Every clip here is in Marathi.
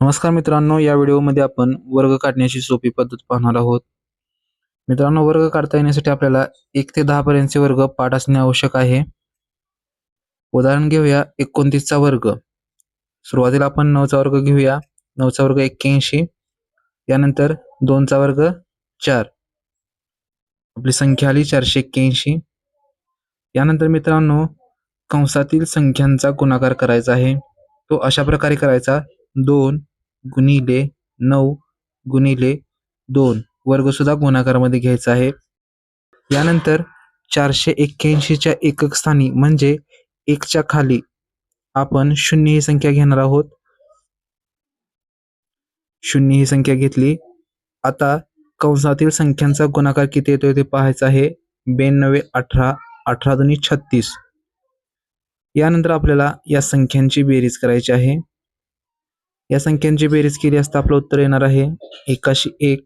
नमस्कार मित्रांनो या व्हिडिओमध्ये आपण वर्ग काढण्याची सोपी पद्धत पाहणार आहोत. मित्रांनो वर्ग काढता येण्यासाठी आपल्याला एक ते दहा पर्यंतचे वर्ग पाठ असणे आवश्यक आहे. उदाहरण घेऊया एकोणतीसचा वर्ग. सुरुवातीला आपण नऊचा वर्ग घेऊया. नऊचा वर्ग एक्क्याऐंशी. यानंतर दोनचा वर्ग चार. आपली संख्या आली चारशे एक्क्याऐंशी. यानंतर मित्रांनो कंसातील संख्यांचा गुणाकार करायचा आहे. तो अशा प्रकारे करायचा. दोन गुणिले नऊ गुणिले दोन वर्ग सुद्धा गुणाकारामध्ये घ्यायचा आहे. यानंतर चारशे एक्क्याऐंशीच्या एकक स्थानी म्हणजे एकच्या खाली आपण शून्य ही संख्या घेणार आहोत. शून्य ही संख्या घेतली. आता कंसातील संख्यांचा गुणाकार किती येतोय ते पाहायचं आहे. ब्याण्णवे अठरा अठरा दोन्ही छत्तीस. यानंतर आपल्याला या संख्यांची बेरीज करायची आहे. या संख्यांची बेरीज केली असता आपलं उत्तर येणार आहे एकाशी एक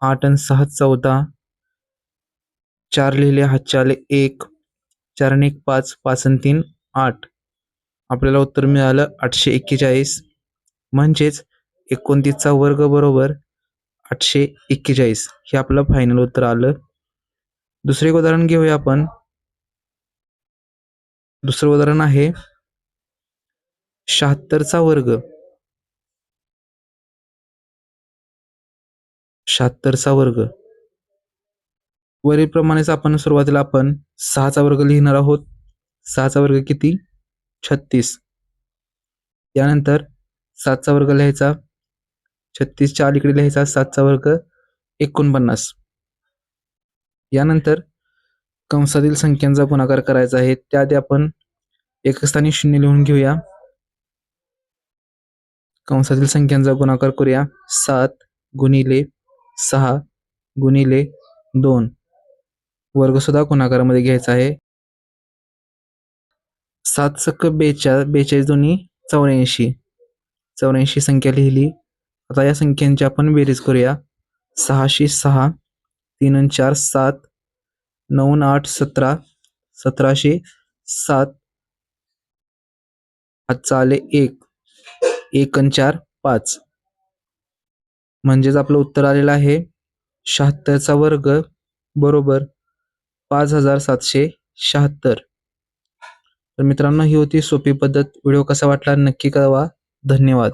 आठ आणि सहा चौदा. चार लिहिले हातचे आले एक. चार आणि एक पाच पाच आणि तीन आठ. आपल्याला उत्तर मिळालं आठशे एक्केचाळीस. म्हणजेच एकोणतीसचा वर्ग बरोबर आठशे एक्केचाळीस. हे आपलं फायनल उत्तर आलं. दुसरे एक उदाहरण घेऊया आपण. दुसरं उदाहरण आहे शहात्तरचा वर्ग. शहात्तरचा वर्ग. वरीलप्रमाणेच आपण सुरुवातीला आपण सहाचा वर्ग लिहिणार आहोत. सहाचा वर्ग किती? छत्तीस. यानंतर सातचा वर्ग लिहायचा. छत्तीसच्या अलीकडे लिहायचा. सातचा वर्ग एकोणपन्नास. यानंतर कंसातील संख्यांचा गुणाकार करायचा आहे. त्याआधी आपण एकस्थानी शून्य लिहून घेऊया. कंसातील संख्यांचा गुणाकार करूया. सात गुणिले सहा गुणिले दोन. वर्गसुद्धा गुणाकारामध्ये घ्यायचा आहे. सात सक्क बेचा बेचाळीस दोन्ही चौऱ्याऐंशी. चौऱ्याऐंशी संख्या लिहिली. आता या संख्यांची आपण बेरीज करूया. सहाशे सहा तीन चार सात. नऊ आठ सतरा. सतराशे सात. आजचा आले एक. एक चार पाच. म्हणजेच आपलं उत्तर आलेलं आहे शहात्तरचा वर्ग बरोबर पाच हजार सातशे शहात्तर. तर मित्रांनो ही होती सोपी पद्धत. व्हिडिओ कसा वाटला नक्की कळवा. धन्यवाद.